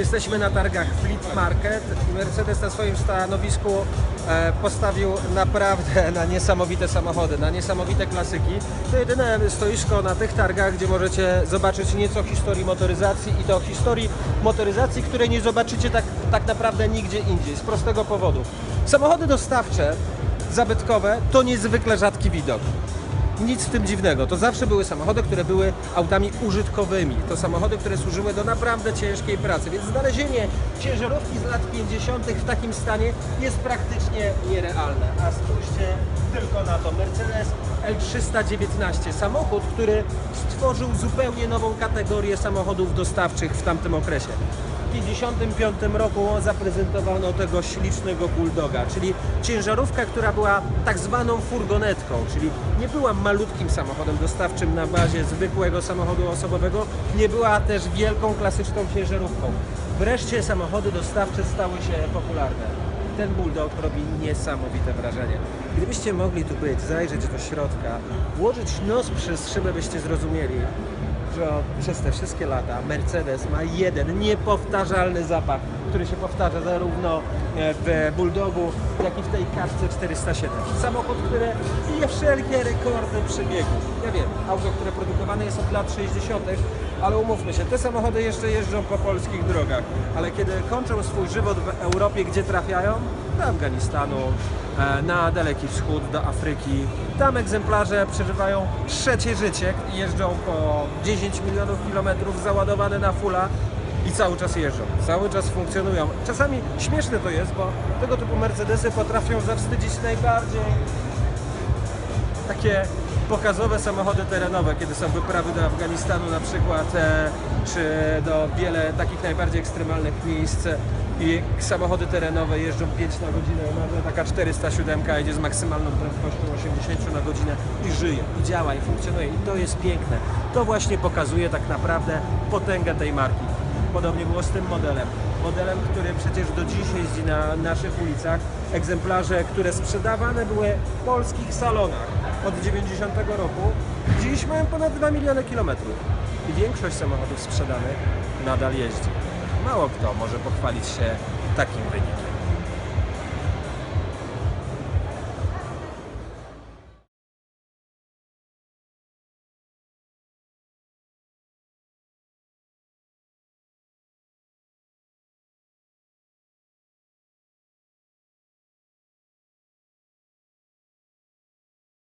Jesteśmy na targach Fleet Market. Mercedes na swoim stanowisku e, postawił naprawdę na niesamowite samochody, na niesamowite klasyki. To jedyne stoisko na tych targach, gdzie możecie zobaczyć nieco historii motoryzacji i to historii motoryzacji, której nie zobaczycie tak, tak naprawdę nigdzie indziej, z prostego powodu. Samochody dostawcze, zabytkowe, to niezwykle rzadki widok. Nic w tym dziwnego. To zawsze były samochody, które były autami użytkowymi. To samochody, które służyły do naprawdę ciężkiej pracy. Więc znalezienie ciężarówki z lat 50. w takim stanie jest praktycznie nierealne. A spójrzcie tylko na to. Mercedes L319. Samochód, który stworzył zupełnie nową kategorię samochodów dostawczych w tamtym okresie. W 1955 roku zaprezentowano tego ślicznego bulldoga, czyli ciężarówkę, która była tak zwaną furgonetką, czyli nie była malutkim samochodem dostawczym na bazie zwykłego samochodu osobowego, nie była też wielką klasyczną ciężarówką. Wreszcie samochody dostawcze stały się popularne. Ten bulldog robi niesamowite wrażenie. Gdybyście mogli tu być, zajrzeć do środka, włożyć nos przez szybę, byście zrozumieli, że przez te wszystkie lata Mercedes ma jeden niepowtarzalny zapach, który się powtarza zarówno e, w Bulldogu, jak i w tej kaczce 407. Samochód, który bije wszelkie rekordy przebiegu. Ja wiem, auto, które produkowane jest od lat 60., ale umówmy się, te samochody jeszcze jeżdżą po polskich drogach, ale kiedy kończą swój żywot w Europie, gdzie trafiają? Do Afganistanu, na Daleki Wschód, do Afryki. Tam egzemplarze przeżywają trzecie życie jeżdżą po 10 milionów kilometrów załadowane na fulla i cały czas jeżdżą, cały czas funkcjonują. Czasami śmieszne to jest, bo tego typu Mercedesy potrafią zawstydzić najbardziej takie pokazowe samochody terenowe, kiedy są wyprawy do Afganistanu na przykład, e, czy do wiele takich najbardziej ekstremalnych miejsc i samochody terenowe jeżdżą 5 na godzinę, nagle taka 407 jedzie z maksymalną prędkością 80 na godzinę i żyje, i działa, i funkcjonuje i to jest piękne. To właśnie pokazuje tak naprawdę potęgę tej marki. Podobnie było z tym modelem. Modelem, który przecież do dziś jeździ na naszych ulicach. Egzemplarze, które sprzedawane były w polskich salonach od 90 roku, dziś mają ponad 2 miliony kilometrów. I większość samochodów sprzedanych nadal jeździ. Mało kto może pochwalić się takim wynikiem.